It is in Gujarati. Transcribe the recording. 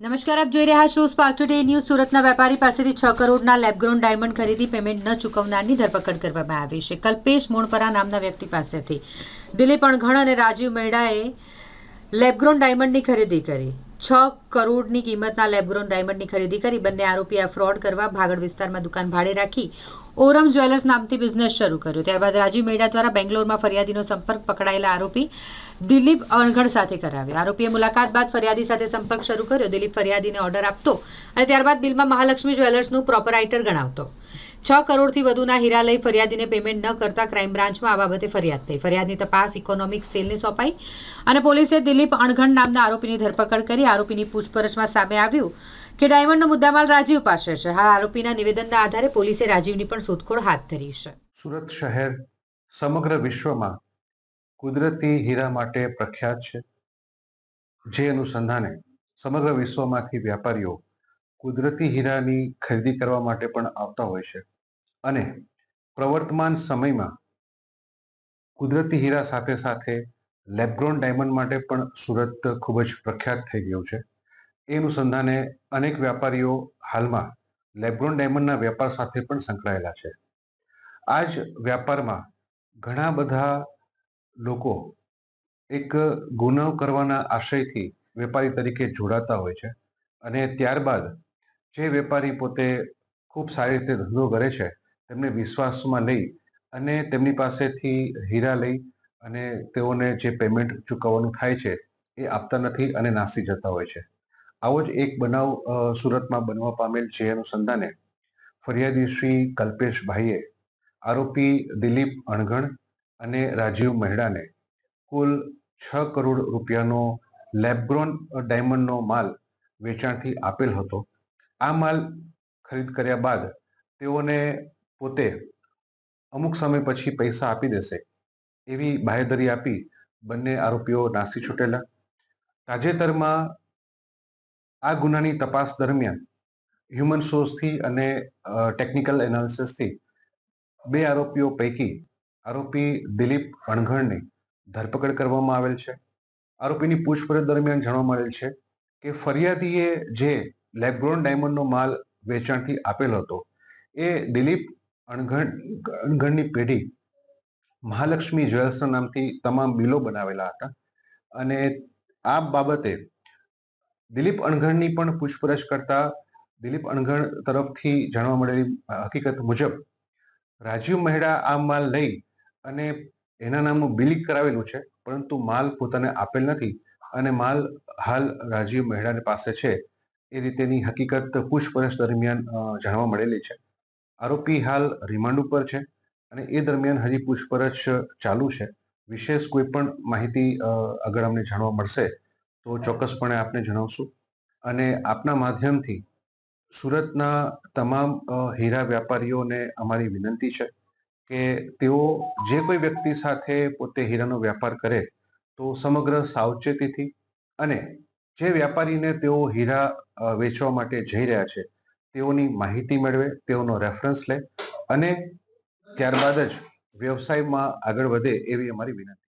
નમસ્કાર, આપ જોઈ રહ્યા છો સ્પાર્ક ટુડે ન્યૂઝ સુરતના વેપારી પાસેથી છ કરોડના લેબગ્રોન ડાયમંડ ખરીદી પેમેન્ટ ન ચૂકવનારની ધરપકડ કરવામાં આવી છે. કલ્પેશ મોણપરા નામના વ્યક્તિ પાસેથી. દિલીપ અણઘણ અને રાજીવ મેડાએ લેબગ્રોન ડાયમંડની ખરીદી કરી. છ કરોડની કિંમતના લેબગ્રોન ડાયમંડની ખરીદી કરી બંને આરોપીએ ફ્રોડ કરવા ભાગળ વિસ્તારમાં દુકાન ભાડે રાખી ઓરમ જ્વેલર્સ નામથી બિઝનેસ શરૂ કર્યો. ત્યારબાદ રાજીવ મેડા દ્વારા બેંગ્લોરમાં ફરિયાદીનો સંપર્ક પકડાયેલા આરોપી દિલીપ અણઘડ સાથે કરાવ્યો. આરોપીએ મુલાકાત બાદ ફરિયાદી સાથે સંપર્ક શરૂ કર્યો. દિલીપ ફરિયાદીને ઓર્ડર આપતો અને ત્યારબાદ બિલમાં મહાલક્ષ્મી જ્વેલર્સનું પ્રોપરાઇટર ગણાવતો. છ કરોડથી વધુના હીરા લઈ ફરિયાદીને પેમેન્ટ ન કરતા ક્રાઇમ બ્રાન્ચમાં આ બાબતે ફરિયાદ થઈ. ફરિયાદની તપાસ ઇકોનોમિક સેલને સોંપાઈ અને પોલીસે દિલીપ અણઘણ નામના આરોપીની ધરપકડ કરી આરોપીની પૂછપરછમાં સામે આવ્યું કે ડાયમંડનો મુદ્દામાલ રાજીવ પાસે છે. હાલ આરોપીના નિવેદનના આધારે પોલીસે રાજીવની પણ શોધખોળ હાથ ધરી છે. સુરત શહેર સમગ્ર વિશ્વમાં કુદરતી હીરા માટે પ્રખ્યાત છે. જે અનુસંધાને સમગ્ર વિશ્વમાંથી વ્યાપારીઓ કુદરતી હીરાની ખરીદી કરવા માટે પણ આવતા હોય છે. અને પ્રવર્તમાન સમયમાં કુદરતી હીરા સાથે સાથે લેબગ્રોન ડાયમંડ માટે પણ સુરત ખૂબ જ પ્રખ્યાત થઈ ગયું છે. એ અનુસંધાને અનેક વેપારીઓ હાલમાં લેબગ્રોન ડાયમંડના વેપાર સાથે પણ સંકળાયેલા છે. આ જ વ્યાપારમાં ઘણા બધા લોકો એક ગુનો કરવાના આશયથી વેપારી તરીકે જોડાતા હોય છે અને ત્યારબાદ જે વેપારી પોતે ખૂબ સારી રીતે ધંધો કરે છે તેમને વિશ્વાસમાં લઈ અને તેમની પાસેથી હીરા લઈ અને તેઓને જે પેમેન્ટ ચૂકવવાનું થાય છે, એ આપતા નથી અને નાસી જતા હોય છે. આવો જ એક બનાવ સુરતમાં બનવા પામેલ છે અનુસંધાને ફરિયાદી શ્રી કલ્પેશભાઈએ આરોપી દિલીપ અણઘણ અને રાજીવ મહેડાને કુલ છ કરોડ રૂપિયાનો લેબગ્રોન ડાયમંડનો માલ વેચાણથી આપેલ હતો. આ માલ ખરીદ કર્યા બાદ તેઓને પોતે અમુક સમય પછી પૈસા આપી દેશે. એવી બાહેધરી આપી બંને આરોપીઓ નાસી છૂટેલા. તાજેતરમાં આ ગુનાની તપાસ દરમિયાન હ્યુમન સોર્સથી અને ટેકનિકલ એનાલિસિસથી બે આરોપીઓ પૈકી આરોપી દિલીપ અણઘણની ધરપકડ કરવામાં આવેલ છે. આરોપીની પૂછપરછ દરમિયાન જાણવા મળેલ છે કે ફરિયાદીએ જે લેબગ્રોન ડાયમંડનો માલ વેચાણથી આપેલ હતો, એ દિલીપ અણઘણ અણઘણની પેઢી મહાલક્ષ્મી જ્વેલ્સના નામથી તમામ બિલો બનાવેલા હતા અને આ બાબતે દિલીપ અણઘણની પણ પૂછપરછ કરતા દિલીપ અણઘણ તરફથી જાણવા મળેલી હકીકત મુજબ રાજીવ મહેડા આ માલ લઈ અને એના નામનું બિલિંગ કરાવેલું છે, પરંતુ માલ પોતાને આપેલ નથી અને માલ હાલ રાજીવ મહેડાની પાસે છે એ રીતેની હકીકત પૂછપરછ દરમિયાન જાણવા મળેલી છે. આરોપી હાલ રિમાન્ડ ઉપર છે અને એ દરમિયાન હજી પૂછપરછ ચાલુ છે. વિશેષ કોઈ પણ માહિતી આગળ અમને જાણવા મળશે તો ચોક્કસપણે આપને જણાવશું. અને આપના માધ્યમથી સુરતના તમામ હીરા વ્યાપારીઓને અમારી વિનંતી છે કે તેઓ જે કોઈ વ્યક્તિ સાથે પોતે હીરાનો વ્યાપાર કરે તો સમગ્ર સાવચેતીથી અને જે વ્યાપારીને તેઓ હીરા વેચવા માટે જઈ રહ્યા છે તેઓની માહિતી મેળવે, તેઓનો રેફરન્સ લે અને ત્યારબાદ જ વ્યવસાયમાં આગળ વધે એવી અમારી વિનંતી